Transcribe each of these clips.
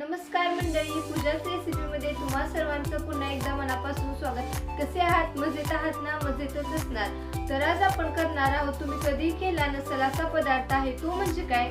नमस्कार मंडळी पूजाच रेसिपीमध्ये तुम्हा सर्वांचं पुन्हा एकदा मनापासून स्वागत. कसे आहात? मजेत आहात ना? मजेतच असणार. तर आज आपण करणार आहोत तुम्ही कधी केला नसेल असा पदार्थ आहे तो म्हणजे काय?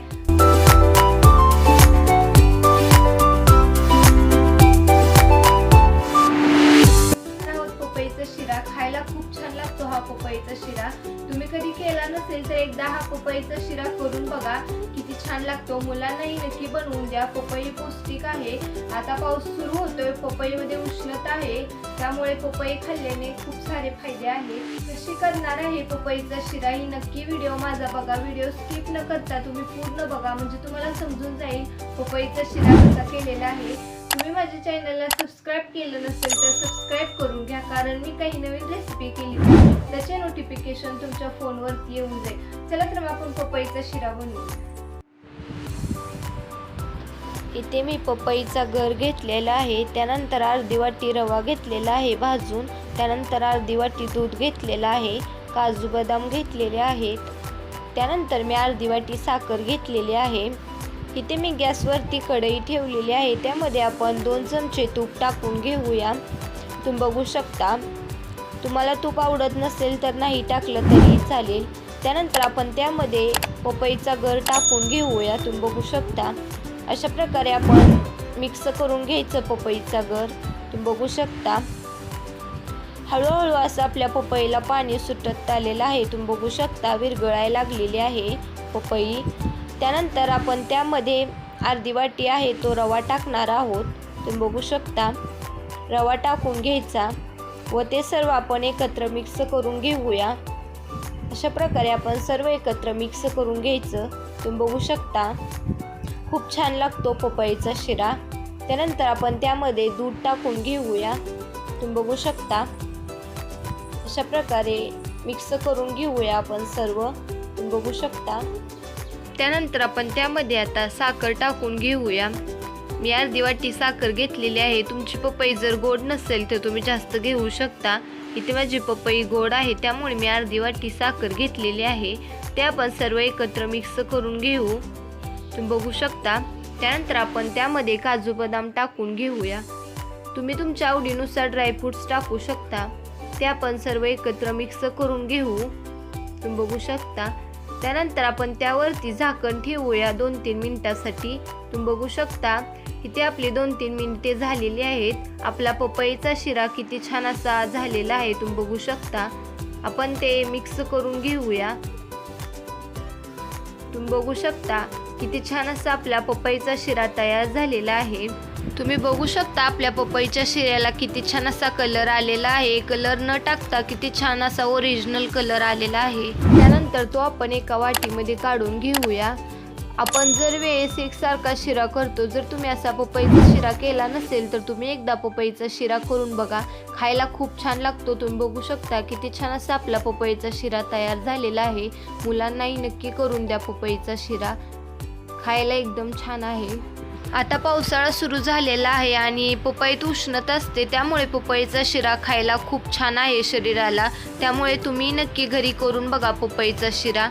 असेल तर एकदा हा पपईचा शिरा करून बघा. किती छान लागतो. मुलांनाही नक्की बनवून द्या. पपई पौष्टिक आहे. आता पाऊस सुरू होतोय. पपईमध्ये उष्णता आहे. त्यामुळे पपई खाल्ल्याने खूप सारे फायदे आहेत कशी करणार आहे पपईचा शिरा ही नक्की व्हिडिओ माझा बघा. व्हिडिओ स्किप न करता तुम्ही पूर्ण बघा. म्हणजे तुम्हाला समजून जाईल पपईचा शिरा कसा केलेला आहे. तुम्ही माझ्या चॅनलला सबस्क्राईब केलं नसेल तर सबस्क्राईब करून घ्या. कारण मी काही नवीन रेसिपी केली त्याचे नोटिफिकेशन तुमच्या फोनवरती येऊन जाईल. चला तर मग आपण पपईचा शिरा बनवू. इथे मी पपईचा गर घेतलेला आहे त्यानंतर अर्धी वाटी रवा घेतलेला आहे भाजून त्यानंतर अर्धी वाटी दूध घेतलेला आहे काजू बदाम घेतलेले आहेत त्यानंतर मी अर्धी वाटी साखर घेतलेली आहे. इथे मी गॅसवरती कढई ठेवलेली आहे त्यामध्ये आपण दोन चमचे तूप टाकून घेऊया. तुम्ही बघू शकता तुम्हाला तूप आवडत नसेल तर नाही टाकलं तरी चालेल. त्यानंतर आपण त्यामध्ये पपईचा गर टाकून घेऊया तुम्ही बघू शकता. अशा प्रकारे आपण मिक्स करून घ्यायचं पपईचा गर तुम्ही बघू शकता. हळूहळू असं आपल्या पपईला पाणी सुटत आलेलं आहे तुम्ही बघू शकता विरघळायला लागलेली आहे पपई. त्यानंतर आपण त्यामध्ये अर्धी वाटी आहे तो रवा टाकणार आहोत तुम्ही बघू शकता. रवा टाकून घ्यायचा. व ते सर्व आपण एकत्र मिक्स करून घेऊया. अशा प्रकारे आपण सर्व एकत्र मिक्स करून घ्यायचं. तुम्ही बघू शकता खूप छान लागतो पपईचा शिरा. त्यानंतर आपण त्यामध्ये दूध टाकून घेऊया. तुम्ही बघू शकता. अशा प्रकारे मिक्स करून घेऊया आपण सर्व. तुम्ही बघू शकता. त्यानंतर आपण त्यामध्ये आता साखर टाकून घेऊया. मी अर्धी वाटी साखर घेतलेली आहे. तुमची पपई जर गोड नसेल तर तुम्ही जास्त घेऊ शकता. इथे माझी पपई गोड आहे त्यामुळे मी अर्धी वाटी साखर घेतलेली आहे. ते आपण सर्व एकत्र मिक्स करून घेऊ. तुम्ही बघू शकता. त्यानंतर आपण त्यामध्ये काजू बदाम टाकून घेऊया. तुम्ही तुमच्या आवडीनुसार ड्रायफ्रुट्स टाकू शकता. ते आपण सर्व एकत्र मिक्स करून घेऊ. तुम्ही बघू शकता. त्यानंतर आपण त्यावरती झाकण ठेवूया दोन तीन मिनिटासाठी. तुम्ही बघू शकता इथे आपली दोन तीन मिनिटे झालेली आहेत. आपला पपईचा शिरा किती छान असा झालेला आहे तुम्ही बघू शकता. आपण ते मिक्स करून घेऊया. तुम्ही बघू शकता किती छान असा आपला पपईचा शिरा तयार झालेला आहे. तुम्ही बघू शकता आपल्या पपईच्या शिऱ्याला किती छान असा कलर आलेला आहे. कलर न टाकता किती छान असा ओरिजिनल कलर आलेला आहे. त्यानंतर तो आपण एका वाटीमध्ये काढून घेऊया. आपण जर वेळेस एकसारखा शिरा करतो जर तुम्ही असा पपईचा शिरा केला नसेल तर तुम्ही एकदा पपईचा शिरा करून बघा. खायला खूप छान लागतो. तुम्ही बघू शकता किती छान असा आपला पपईचा शिरा तयार झालेला आहे. मुलांनाही नक्की करून द्या पपईचा शिरा. खायला एकदम छान आहे. आता पावसाळा सुरू झालेला आहे आणि पपईत उष्णता असते त्यामुळे पपईचा शिरा खायला खूप छान आहे शरीराला. त्यामुळे तुम्ही नक्की घरी करून बघा पपईचा शिरा.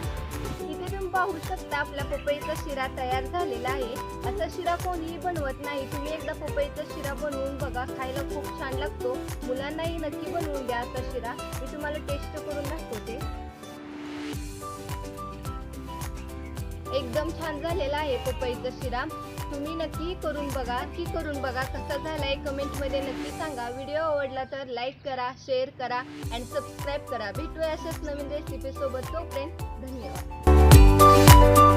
इथे तुम्ही पाहू शकता आपला पपईचा शिरा तयार झालेला आहे. असा शिरा कोणीही बनवत नाही. तुम्ही एकदा पपईचा शिरा बनवून बघा खायला खूप छान लागतो. मुलांनाही नक्की बनवून द्या असा शिरा. मी तुम्हाला टेस्ट करून दाखवते. एकदम छान झालेला आहे पपईचा शिरा. तुम्ही नक्की करून बघा की करून बघा कसा झालाय. आहे कमेंटमध्ये नक्की सांगा. व्हिडिओ आवडला तर लाईक करा शेअर करा अँड सबस्क्राईब करा. भेटूया अशाच नवीन रेसिपीसोबत तोपर्यंत धन्यवाद.